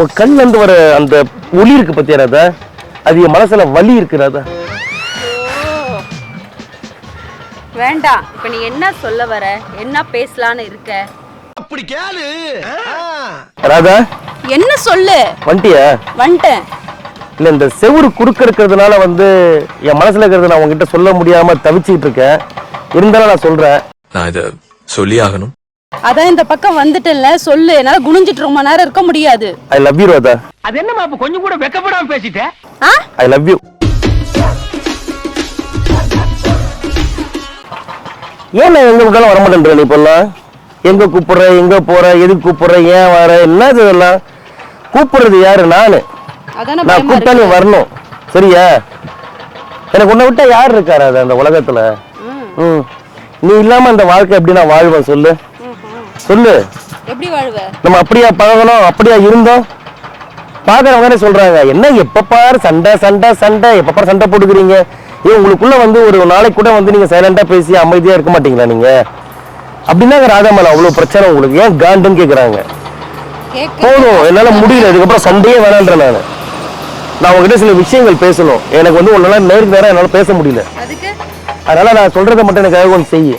உன் கண்ணுல இருந்து வர அந்த ஒளி இருக்கு பத்தியா ராதா? அது என் மனசுல வலி இருக்கு ராதா. வேண்டாம். இப்ப நீ என்ன சொல்ல வர? என்ன பேசலான்னு இருக்க? அப்படி கேளு. ராதா? என்ன சொல்லு? வந்துட்டியா வந்துட்டேன் இல்ல இந்த செவுரு குறுக்க இருக்கிறதுனால வந்து என் மனசுல இருக்கிறத நான் உங்ககிட்ட சொல்ல முடியாம தவிச்சிட்டு இருக்கேன். இருந்தாலும் நான் சொல்றேன். நான் இதை சொல்லி ஆகணும் அதான் இந்த பக்கம் வந்துட்டேன்ல சொல்லு. என்னால குனிஞ்சிட்டு ரொம்ப நேரம் இருக்க முடியாது. ஐ லவ் யூ ராதா அது என்னமா அப்ப கொஞ்சம் கூட வெக்கப்படாம பேசிட்ட? ஆ? ஐ லவ் யூ ஏன் நான் எங்க பக்கம் வர மாட்டேன்ற நீ இப்பெல்லாம்? எங்க கூப்பிடுற எங்க போற எதுக்கு கூப்பிடுற ஏன் வர என்னது இதெல்லாம்? கூப்பிடுறது யாரு? நானு. அதானே நான் கூப்பிட்டா நீ வரணும். சரியா? எனக்கு உன்னை விட்டா யார் இருக்காரு அது அந்த உலகத்துல? நீ இல்லாம அந்த வாழ்க்கை எப்படி நான் வாழ்வேன் சொல்லு. சொல்லு. எப்படி வாழ்வ? நம்ம அப்படியா பழகணும்? அப்படியா இருந்தோம்? பாக்குறவங்க சொல்றாங்க. என்ன எப்ப பாரு சண்டை சண்டை சண்டை. எப்ப பாரு சண்டை போட்டுக்கிறீங்க? ஏன் உங்களுக்குள்ள வந்து ஒரு நாளைக்கு கூட வந்து நீங்க சைலண்டா பேசி அமைதியா இருக்க மாட்டீங்களா நீங்க? அப்படின்னா ராதாமலை அவ்வளவு பிரச்சனை உங்களுக்கு. ஏன் காண்டுன்னு கேக்குறாங்க. கேக்க போதும். என்னால முடியல. இதுக்கப்புறம் சண்டையே வேணான்றேன் நான். நான் உங்ககிட்ட சில விஷயங்கள் பேசணும். எனக்கு வந்து உன்னால நேருக்கு நேரம் என்னால பேச முடியல. அதனால நான் சொல்றதை மட்டும் எனக்காக கொஞ்சம் செய்யு.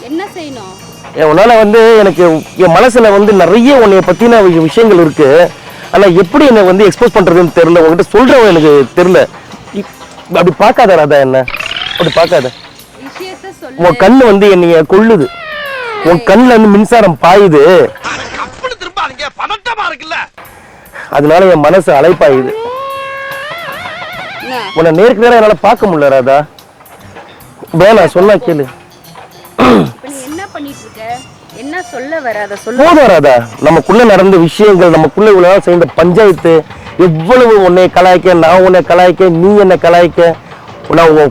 என்ன செய்யணும்? உன்னால வந்து எனக்கு என் மனசுல வந்து நிறைய உன்னைய பத்தின வி- விஷயங்கள் இருக்கு. ஆனா எப்படி என்னை வந்து எக்ஸ்போஸ் பண்றதுன்னு தெரியல. உங்ககிட்ட சொல்றவன் எனக்கு தெரியல. இப்- அப்படி பார்க்காத ராதா என்ன? அப்படி பார்க்காத. விஷயத்த சொல்லு. உன் கண்ணு வந்து என்னைய கொள்ளுது உன் கண்ணுல இருந்து மின்சாரம் பாயுது. அதனால என் மனசு அலைப்பாயுது. என்ன? உன்னை நேருக்கு நேரம் என்னால பார்க்க முடியல ராதா. வேணாம் சொன்னா கேளு. பண்ணிட்டு இருக்க என்ன சொல்ல வர? அத சொல்லு போதும் ராதா. நமக்குள்ள நடந்த விஷயங்கள் நமக்குள்ள இவ்வளவு சேர்ந்த பஞ்சாயத்து எவ்வளவு உன்னை கலாய்க்க நான் உன்னை கலாய்க்க நீ என்னை கலாய்க்க நான் உங்க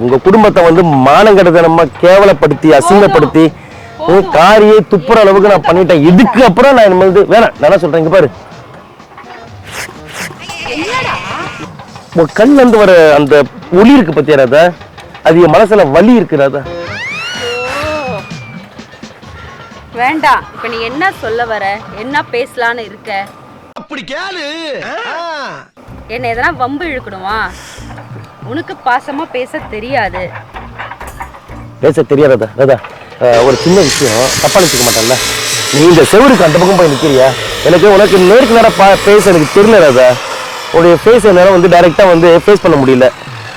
உங்க குடும்பத்தை வந்து மானங்கடத்தனமா கேவலப்படுத்தி அசிங்கப்படுத்தி உன் காரியை துப்புற அளவுக்கு நான் பண்ணிட்டேன். இதுக்கு அப்புறம் நான் இனிமேல் வந்து- வேணாம். நான் என்ன சொல்றேன் இங்க பாரு. உன் கண்ணுல இருந்து வர அந்த ஒளி இருக்கு பத்தியா ராதா? அது என் மனசுல வலி இருக்கு வேண்டாம். இப்ப நீ என்ன சொல்ல வர? என்ன பேசலான்னு இருக்க? அப்படி கேளு. என்ன எதனா வம்பு இழுக்கணுமா? உனக்கு பாசமா பேச தெரியாது. பேச தெரியாதா ராதா ஒரு சின்ன விஷயம். தப்பா நினைச்சுக்க மாட்டேன்ல. நீ இந்த செவருக்கு அந்த பக்கம் போய் நிக்கிறியா? எனக்கு உனக்கு நேருக்கு நேரம் பா பேச எனக்கு தெரியல ராதா. உன்னுடைய ஃபேஸ் என்னால் வந்து டைரெக்டாக வந்து ஃபேஸ் பண்ண முடியல.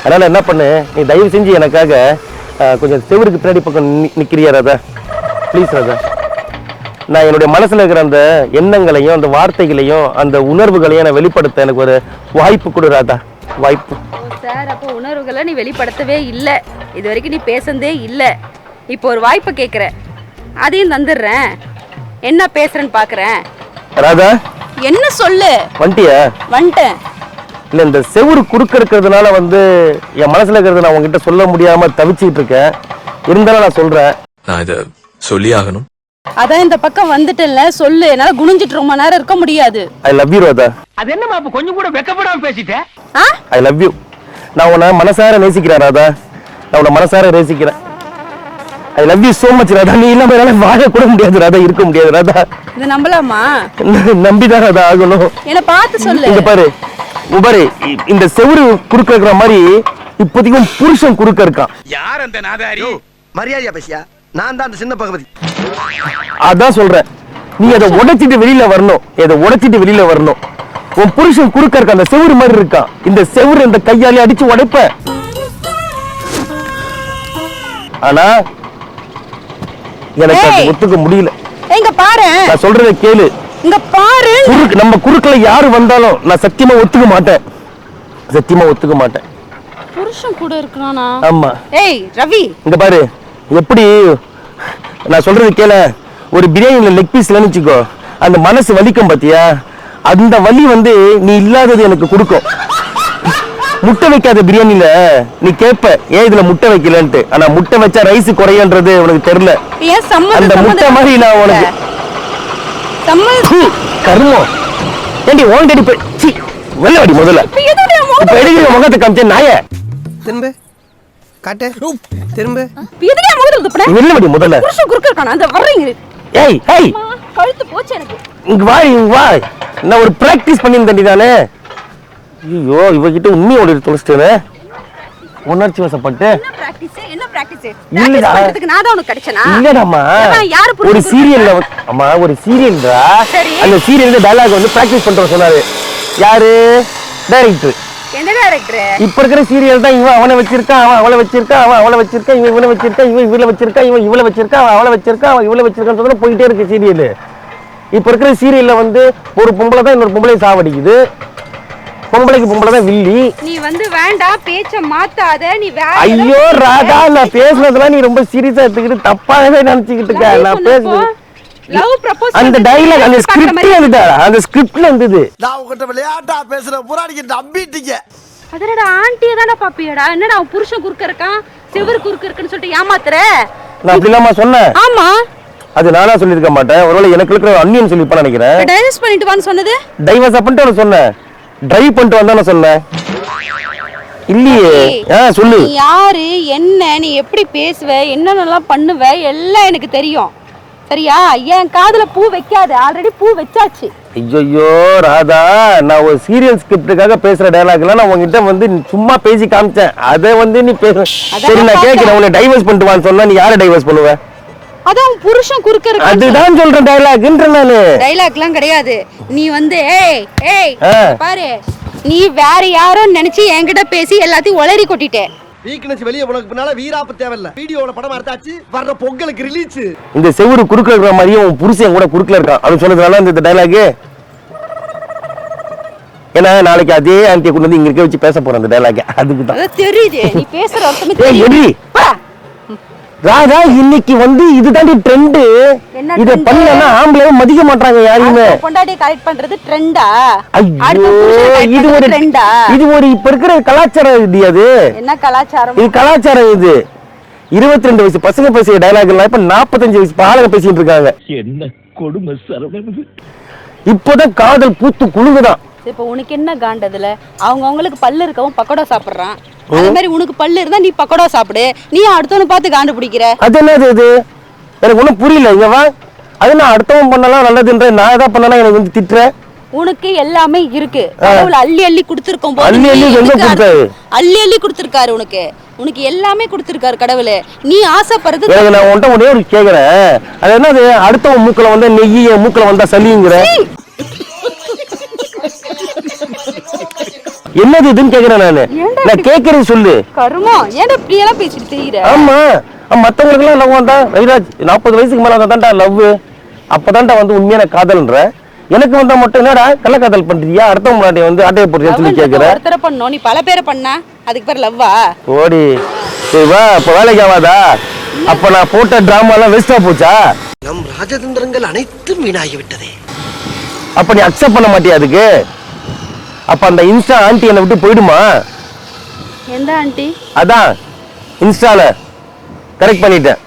அதனால் என்ன பண்ணு? நீ தயவு செஞ்சு எனக்காக கொஞ்சம் செவருக்கு பின்னாடி பக்கம் நி நிற்கிறியா ராதா? ப்ளீஸ் ராதா. நான் என்னுடைய மனசில் இருக்கிற அந்த எண்ணங்களையும் அந்த வார்த்தைகளையும் அந்த உணர்வுகளையும் நான் வெளிப்படுத்த எனக்கு ஒரு வாய்ப்பு கொடு ராதா. வாய்ப்பு. சார் அப்போ உணர்வுகளை நீ வெளிப்படுத்தவே இல்லை. இது வரைக்கும் நீ பேசுனதே இல்லை. இப்போ ஒரு வாய்ப்பு கேட்குற அதையும் தந்துடுறேன். என்ன பேசுறேன்னு பார்க்குறேன் ராதா? என்ன சொல்லு? வந்துட்டியா வந்துட்டேன் இல்ல இந்த செவுரு குறுக்க இருக்கிறதுனால வந்து என் மனசுல இருக்கிறத நான் உங்ககிட்ட சொல்ல முடியாம தவிச்சிட்டு இருக்கேன். இருந்தாலும் நான் சொல்றேன். நான் இதை சொல்லி ஆகணும் அதான் இந்த பக்கம் வந்துட்டேன்ல சொல்லு. என்னால குனிஞ்சிட்டு ரொம்ப நேரம் இருக்க முடியாது. ஐ லவ் யூ ராதா அது என்னமா அப்ப கொஞ்சம் கூட வெக்கப்படாம பேசிட்ட? ஆ? ஐ லவ் யூ நான் உன்னை மனசார நேசிக்கிறேன் ராதா நான் உன்னை மனசார நேசிக்கிறேன். I love you so much Radha நீ இல்லாம என்னால வாழ கூட முடியாது ராதா இருக்க முடியாது ராதா இதை நம்பலாமா? நம்பிதான் ராதா ஆகணும். என்னை பார்த்து சொல்லு. இங்க பாரு. இங்க பாரு. இ- இந்த செவுரு குறுக்க இருக்கிற மாதிரி இப்போதைக்கும் புருஷன் குறுக்க இருக்கான். யார் அந்த நாதாரி? மரியாதையா பேசியா? நான் தான் அந்த சின்ன பகவதி. அதான் சொல்றேன். நீ அதை உடைச்சிட்டு வெளியில வரணும். இதை உடைச்சிட்டு வெளியில வரணும். உன் புருஷன் குறுக்க இருக்க அந்த செவுரு மாதிரி இருக்கான் இந்த செவுரு இந்த கையாலே அடிச்சு உடைப்ப. ஆனா எனக்கு அது. ஒத்துக்க முடியல. இங்க பாரு. நான் சொல்றத கேளு. இங்க பாரு. குறுக்கு நம்ம குறுக்குல யாரு வந்தாலும் நான் சத்தியமா ஒத்துக்க மாட்டேன். சத்தியமா ஒத்துக்க மாட்டேன். புருஷன் கூட இருக்கிறானா? ஆமா. ஏய் ரவி. இங்க பாரு. எப்படி நான் சொல்றது கேள. ஒரு பிரியாணில லெக் பீஸ் வச்சுக்கோ அந்த மனசு வலிக்கும் பாத்தியா? அந்த வலி வந்து நீ இல்லாதது எனக்கு கொடுக்கும். முட்டை வைக்காத பிரியாணில நீ கேப்ப ஏன் இதுல முட்டை வைக்கலன்ட்டு? ஆனா முட்டை வச்சா ரைஸ் குறையன்றது உனக்கு தெரியல. அந்த முட்டை மாதிரி நான் உனக்கு கருமம். ஏண்டி ஓன் டேடி போய் வெள்ள வாடி முதல்ல. இப்ப முகத்தை இப்ப எடுக்கிற முகத்தை காமிச்ச? நாய. திரும்ப காட்டு. திரும்ப. எதுக்கு முகத்துல துப்புன? வெள்ள வாடி முதல்ல? புருஷன் குறுக்க இருக்கானா? அந்த வர்றீங்க ஏய் ஏய். கழுத்து போச்சு எனக்கு. இங்க வா இங்க வா. நான் ஒரு பிராக்டிஸ் பண்ணியிருந்தேன் தானே? ஐயோ இவகிட்ட உண்மையை ஒரு தொலைச்சிட்டேனே. உணர்ச்சி வசப்பட்டு என்ன பிராக்டிஸ் என்ன பிராக்டிஸ் இல்லடா. பண்றதுக்கு நான் தான் உனக்கு கிடைச்சனா? இல்லடாமா ஏம்மா, யாரு புரிஞ்சு ஒரு? சீரியல்ல அம்மா ஒரு சீரியல்டா சரி. அந்த சீரியல்ல டயலாக் வந்து பிராக்டிஸ் பண்ற சொன்னாரு. யாரு? டைரக்டர் எந்த டைரக்டர் இப்ப இருக்கிற சீரியல் தான் இவன் அவனை வச்சிருக்கான் அவன் அவளை வச்சிருக்கான் அவன் அவளை வச்சிருக்கான் இவன் இவனை வச்சிருக்கான் இவன் இவளை வச்சிருக்கான் இவன் இவளை வச்சிருக்கான் அவன் அவளை வச்சிருக்கான் அவன் இவளை வச்சிருக்கான்னு போயிட்டே இருக்கு சீரியல் இப்ப இருக்கிற சீரியல்ல வந்து ஒரு பொம்பளை தான் இன்னொரு பொம்பளை சாவடிக்குது. பொம்பளைக்கு பொம்பளை தான் வில்லி. நீ வந்து வேண்டாம் பேச்ச மாத்தாத நீ ஐயோ ராதா நான் பேசுனதெல்லாம் நீ ரொம்ப சீரியஸா எடுத்துக்கிட்டு தப்பாகவே நினைச்சுக்கிட்டு இருக்க. நான் பேசுறது லவ் ப்ரப்போஸ் அந்த டைலாக் அந்த ஸ்கிரிப்ட்ல இருந்ததா அந்த ஸ்கிரிப்ட்ல இருந்தது நான் உங்ககிட்ட விளையாட்டா பேசுற புறாடிக்கு நம்பிட்டீங்க. அதனடா ஆண்டிய தானே பாப்பியடா. என்னடா அவன் புருஷன் குறுக்க இருக்கான்? செவுரு குறுக்க இருக்குன்னு சொல்லிட்டு ஏமாத்துற? நான் அப்படிலாமா சொன்னேன். ஆமா. அது நானா சொல்லியிருக்க மாட்டேன். ஒருவேளை எனக்கு இருக்கிற அன்னியன் சொல்லிப்பான்னு நினைக்கிறேன். டைவர்ஸ் பண்ணிட்டு வான்னு சொன்னது? டைவர்ஸ் பண்ணிட்டு அவனை சொன்னேன். டிரைவ் பண்ணிட்டு வந்தானே சொன்னேன். இல்லையே. ஆ சொல்லு. நீ யாரு? என்ன? நீ எப்படி பேசுவ? என்னென்னலாம் பண்ணுவ? எல்லாம் எனக்கு தெரியும். சரியா? என் காதுல பூ வைக்காத. ஆல்ரெடி பூ வச்சாச்சு. ஐயோ ராதா நான் ஒரு சீரியல் ஸ்கிரிப்டுக்காக பேசுற டயலாக்லாம் நான் உங்ககிட்ட வந்து சும்மா பேசி காமிச்சேன். அதை வந்து நீ பேச. சரி நான். கேட்கிறேன் உன்னை டைவர்ஸ் பண்ணிட்டு வான்னு சொன்னா நீ யாரை டைவர்ஸ் பண்ணுவ? அதான் புருஷன் குறுக்க இருக்கு அதுதான் சொல்றேன் டயலாக்ன்ற நானு. டைலாக்லாம் கிடையாது. நீ வந்து ஏய் ஏய். பாரு. நீ வேற யாரோ நினைச்சு என்கிட்ட பேசி எல்லாத்தையும் உளறி கொட்டிட்ட. வீக்னஸ் வெளியே உனக்கு பின்னால வீராப்பு தேவையில்ல. வீடியோல படம் எடுத்தாச்சு. வர்ற பொங்கலுக்கு ரிலீஸ் இந்த செவுரு குறுக்கல இருக்கிற மாதிரியே உன் புருஷன் கூட குறுக்கல இருக்கான். அப்படின்னு சொன்னதுனால இந்த டைலாக் ஏன்னா நாளைக்கு அதே ஆண்டியை கொண்டு வந்து இங்க இருக்க வச்சு பேச போறேன் அந்த டைலாக் அதுக்கு தான் தெரியுது. நீ பேசுற அர்த்தமே தெரியுது. ராதா இன்னைக்கு வந்து இதுதாண்டி ட்ரெண்ட் இத? பண்ணலன்னா ஆம்பளை மதிக்க மாட்டாங்க யாரையுமே அடுத்த பொண்டாட்டியை கரெக்ட் பண்றது ட்ரெண்டா இது ஒரு ட்ரெண்டா இது ஒரு இப்ப இருக்கிற கலாச்சாரம் இது அது. என்ன கலாச்சாரம்? இது கலாச்சாரம் இது. இருபத்தி ரெண்டு வயசு பசங்க பேசிய டைலாக் எல்லாம் இப்ப நாற்பத்தஞ்சு வயசு பாலக பேசிட்டு இருக்காங்க. என்ன கொடுமை சரவணன்? இப்போதான் காதல் பூத்து குலுங்குதான். இப்போ உனக்கு என்ன காண்டதுல அவங்க அவங்களுக்கு பல்லு இருக்கவும் பக்கோடா சாப்பிடுறான். அதே மாதிரி உனக்கு பல்லு இருந்தா நீ பக்கோடா சாப்பிடு. நீ அடுத்தவனை பார்த்து காண்டு பிடிக்கிற? அது என்னது இது? எனக்கு ஒண்ணும் புரியல. இங்க வா. அது நான் அடுத்தவன் பண்ணலாம் நல்லதுன்ற நான் எதா பண்ணலாம் எனக்கு வந்து திட்டுற? உனக்கு எல்லாமே இருக்கு. கடவுள் அள்ளி அள்ளி கொடுத்திருக்கும் அள்ளி அள்ளி எங்க கொடுத்தாரு? அள்ளி அள்ளி கொடுத்திருக்காரு உனக்கு. உனக்கு எல்லாமே கொடுத்திருக்காரு கடவுள். நீ ஆசைப்படுறது நான் உன்ட்ட ஒரே ஒரு கேக்குறேன். அது என்னது? அடுத்தவன் மூக்குல வந்தா நெய் என் மூக்குல வந்தா சளிங்கிற. என்னது இதுன்னு கேக்குறேன் நானு. நான் கேக்குறது சொல்லு. கருமம் ஏன்டா இப்படி எல்லாம் பேசிட்டு தெரியுற? ஆமா. மத்தவங்களுக்கு எல்லாம் லவ் வந்தா ரவிராஜ் நாற்பது வயசுக்கு மேல வந்தாண்டா லவ் அப்பதான்டா வந்து உண்மையான காதல்ன்ற. எனக்கு வந்தா மட்டும் என்னடா கள்ளக்காதல் பண்றியா? அடுத்தவங்க முன்னாடி வந்து ஆட்டையை போடுறியான்னு சொல்லி கேக்குற. ஒருத்தரை பண்ணோம். நீ பல பேரை பண்ணா அதுக்கு பேர் லவ்வா ஓடி சரி வா இப்ப வேலைக்கு ஆகாதா அப்ப நான் போட்ட டிராமா எல்லாம் வேஸ்டா போச்சா? நம் ராஜதந்திரங்கள் அனைத்தும் வீணாகி விட்டதே அப்ப நீ அக்செப்ட் பண்ண மாட்டியா அதுக்கு? அப்ப அந்த இன்ஸ்டா ஆண்டி என்னை விட்டு போயிடுமா? எந்த ஆண்டி அதான் இன்ஸ்டால கரெக்ட் பண்ணிட்டேன்.